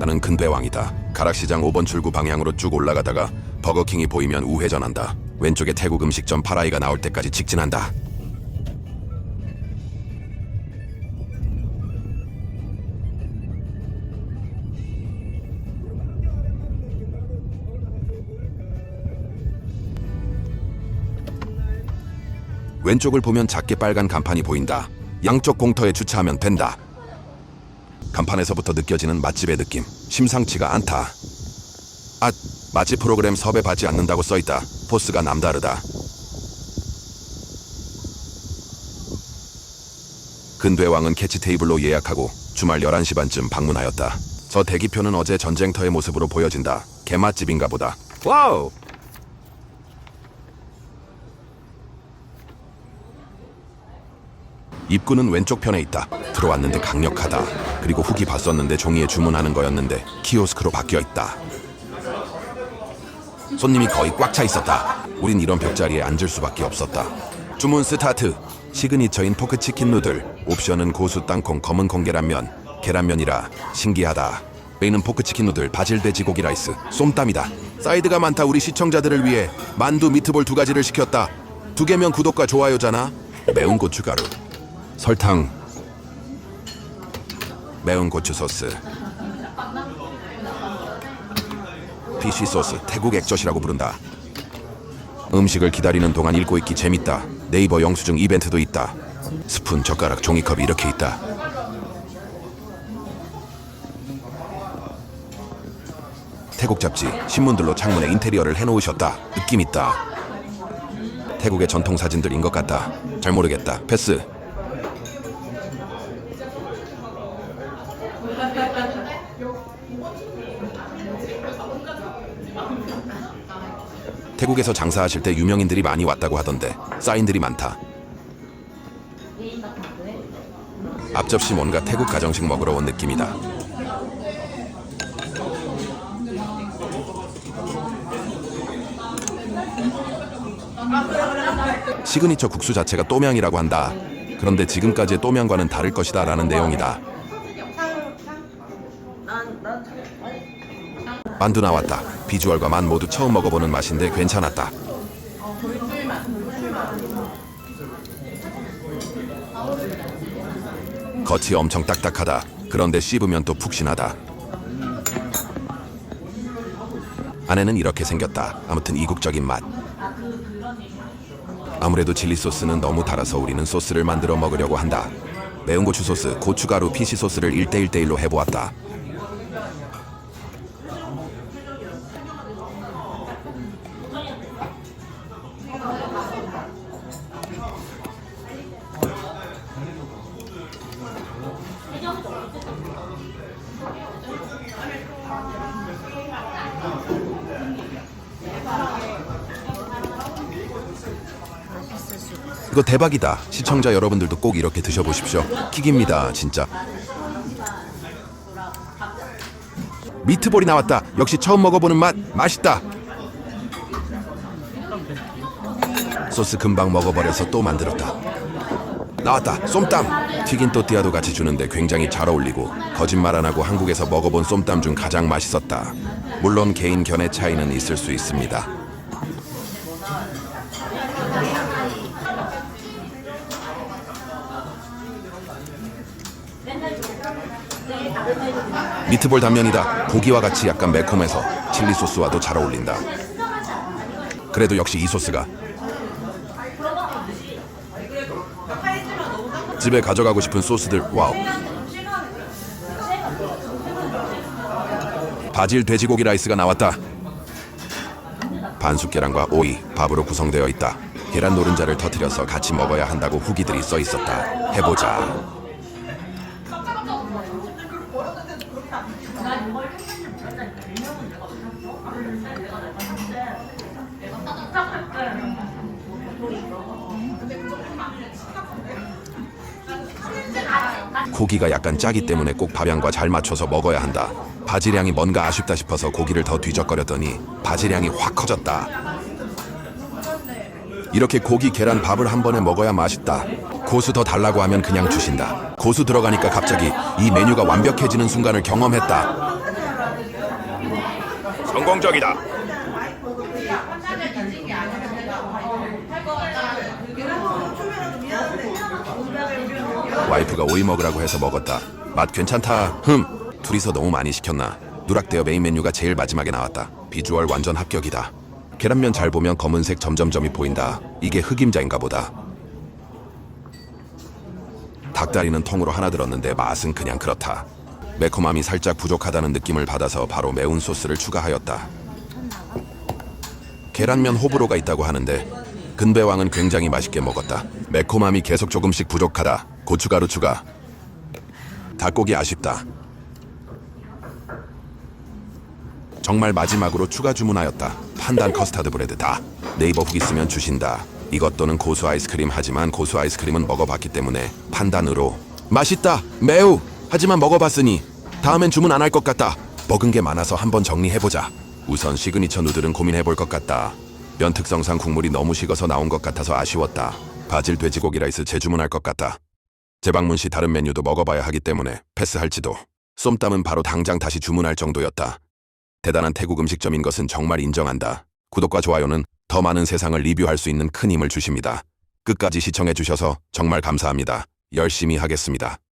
나는 근대왕이다. 가락시장 5번 출구 방향으로 쭉 올라가다가 버거킹이 보이면 우회전한다. 왼쪽에 태국 음식점 파라이가 나올 때까지 직진한다. 왼쪽을 보면 작게 빨간 간판이 보인다. 양쪽 공터에 주차하면 된다. 간판에서부터 느껴지는 맛집의 느낌. 심상치가 않다. 아, 맛집 프로그램 섭외 받지 않는다고 써있다. 포스가 남다르다. 근대왕은 캐치 테이블로 예약하고 주말 11시 반쯤 방문하였다. 저 대기표는 어제 전쟁터의 모습으로 보여진다. 개맛집인가 보다. 와우! 입구는 왼쪽 편에 있다. 들어왔는데 강력하다. 그리고 후기 봤었는데 종이에 주문하는 거였는데 키오스크로 바뀌어 있다. 손님이 거의 꽉 차 있었다. 우린 이런 벽자리에 앉을 수밖에 없었다. 주문 스타트. 시그니처인 포크 치킨 누들. 옵션은 고수 땅콩 검은 콩 계란면. 계란면이라 신기하다. 메인은 포크 치킨 누들 바질 돼지고기 라이스. 쏨땀이다. 사이드가 많다. 우리 시청자들을 위해 만두 미트볼 두 가지를 시켰다. 두 개면 구독과 좋아요잖아. 매운 고춧가루. 설탕. 매운 고추 소스. 피쉬 소스 태국 액젓이라고 부른다. 음식을 기다리는 동안 읽고 있기 재밌다. 네이버 영수증 이벤트도 있다. 스푼, 젓가락, 종이컵이 이렇게 있다. 태국 잡지, 신문들로 창문에 인테리어를 해놓으셨다. 느낌 있다. 태국의 전통 사진들인 것 같다. 잘 모르겠다. 패스. 태국에서 장사하실 때 유명인들이 많이 왔다고 하던데 사인들이 많다. 앞접시 뭔가 태국 가정식 먹으러 온 느낌이다. 시그니처 국수 자체가 또명이라고 한다. 그런데 지금까지의 또명과는 다를 것이다 라는 내용이다. 만두 나왔다. 비주얼과 맛 모두 처음 먹어보는 맛인데 괜찮았다. 겉이 엄청 딱딱하다. 그런데 씹으면 또 푹신하다. 안에는 이렇게 생겼다. 아무튼 이국적인 맛. 아무래도 칠리 소스는 너무 달아서 우리는 소스를 만들어 먹으려고 한다. 매운 고추 소스, 고춧가루, 피시 소스를 1대1대1로 해보았다. 이거 대박이다. 시청자 여러분들도 꼭 이렇게 드셔보십시오. 킥입니다, 진짜. 미트볼이 나왔다. 역시 처음 먹어보는 맛, 맛있다. 소스 금방 먹어버려서 또 만들었다. 나왔다. 쏨땀. 튀긴 또띠아도 같이 주는데 굉장히 잘 어울리고 거짓말 안 하고 한국에서 먹어본 쏨땀 중 가장 맛있었다. 물론 개인 견해 차이는 있을 수 있습니다. 미트볼 단면이다. 고기와 같이 약간 매콤해서 칠리 소스와도 잘 어울린다. 그래도 역시 이 소스가 집에 가져가고 싶은 소스들 와우. 바질 돼지고기 라이스가 나왔다. 반숙 계란과 오이, 밥으로 구성되어 있다. 계란 노른자를 터뜨려서 같이 먹어야 한다고 후기들이 써 있었다. 해보자. 고기가 약간 짜기 때문에 꼭 밥양과 잘 맞춰서 먹어야 한다. 바질향이 뭔가 아쉽다 싶어서 고기를 더 뒤적거렸더니 바질향이 확 커졌다. 이렇게 고기, 계란, 밥을 한 번에 먹어야 맛있다. 고수 더 달라고 하면 그냥 주신다. 고수 들어가니까 갑자기 이 메뉴가 완벽해지는 순간을 경험했다. 성공적이다. 와이프가 오이 먹으라고 해서 먹었다. 맛 괜찮다. 흠. 둘이서 너무 많이 시켰나. 누락되어 메인 메뉴가 제일 마지막에 나왔다. 비주얼 완전 합격이다. 계란면 잘 보면 검은색 점점점이 보인다. 이게 흑임자인가 보다. 닭다리는 통으로 하나 들었는데 맛은 그냥 그렇다. 매콤함이 살짝 부족하다는 느낌을 받아서 바로 매운 소스를 추가하였다. 계란면 호불호가 있다고 하는데 근배왕은 굉장히 맛있게 먹었다. 매콤함이 계속 조금씩 부족하다. 고춧가루 추가. 닭고기 아쉽다. 정말 마지막으로 추가 주문하였다. 판단 커스타드 브레드다. 네이버 후기 쓰면 주신다. 이것 또는 고수 아이스크림 하지만 고수 아이스크림은 먹어봤기 때문에 판단으로 맛있다. 매우. 하지만 먹어봤으니 다음엔 주문 안 할 것 같다. 먹은 게 많아서 한번 정리해보자. 우선 시그니처 누들은 고민해볼 것 같다. 면 특성상 국물이 너무 식어서 나온 것 같아서 아쉬웠다. 바질 돼지고기 라이스 재주문할 것 같다. 재방문 시 다른 메뉴도 먹어봐야 하기 때문에 패스할지도. 쏨땀은 바로 당장 다시 주문할 정도였다. 대단한 태국 음식점인 것은 정말 인정한다. 구독과 좋아요는 더 많은 세상을 리뷰할 수 있는 큰 힘을 주십니다. 끝까지 시청해 주셔서 정말 감사합니다. 열심히 하겠습니다.